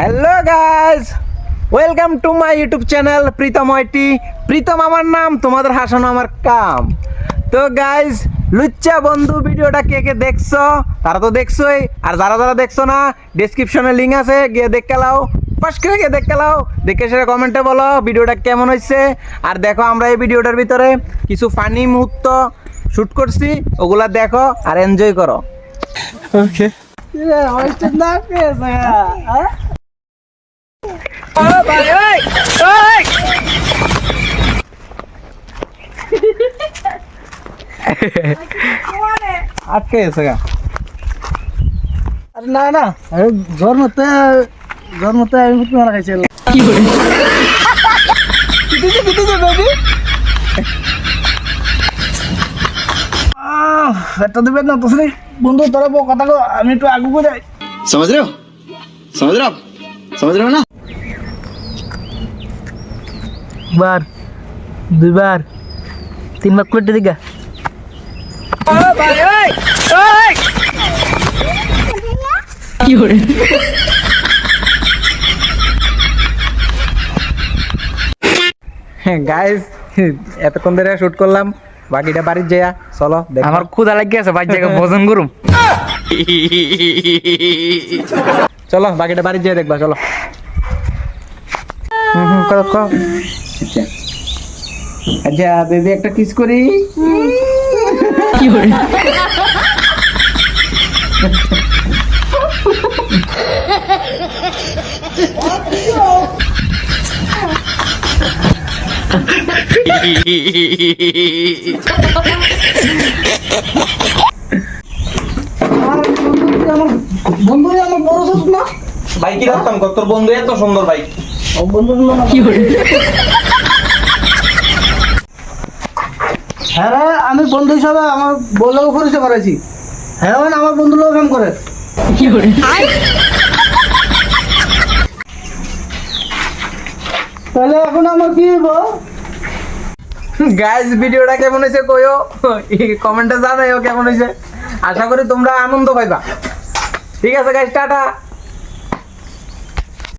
Hello guys welcome to my YouTube channel Pritam IT Pritam আমার নাম তোমাদের হাসানো আমার কাম। তো গাইজ লুচ্চা বন্ধু ভিডিওটা কে কে দেখছ তারা তো দেখছোই। আর যারা যারা দেখছ না ডেসক্রিপশনে লিঙ্ক আছে গিয়ে দেখে লাও। পাশ করে গিয়ে দেখে লাও। দেখে সেটা কমেন্টে বলো ভিডিওটা কেমন হয়েছে আর দেখো আমরা এই ভিডিওটার ভিতরে কিছু ফানি মুহূর্ত শ্যুট করছি ওগুলা দেখো আর এনজয় করো। ওকে আটকে গেছে গা। আরে না না জ্বর মতে জ্বর মতে আমি মুখ মারা খাইছিলাম কি করে বন্ধু তোরা কথা আমি একটু আগুকে যাই। সমাজ রে সমাজ রে সমাজ রে না? একবার দুইবার তিনবার কুলেটে দিকে কি গাইস এতক্ষণ ধরে শুট করলাম বাকিটা বাড়ির যেয়া চলো আমার ক্ষুদা লাগি আছে বাড়ির জায়গা ভোজন করুম। চলো বাকিটা বাড়ির যেয়ে দেখবা চলো। হুম হুম আচ্ছা। আচ্ছা বেবি একটা কিস করি? বন্ধু আমার বড় না ভাই রাখতাম তোর বন্ধু এত সুন্দর বাইক ও বন্ধু কি করে হ্যাঁ আমি বন্ধু হিসাবে আমার বউলোকে পরিচয় করেছি হ্যাঁ মানে আমার বন্ধু লোক কাম করে। তাহলে এখন আমার কি হইব? গাইস ভিডিওটা কেমন হয়েছে কইও? কমেন্টে জানাইও কেমন হয়েছে। আশা করি তোমরা আনন্দ পাইবা। ঠিক আছে গাইস টাটা।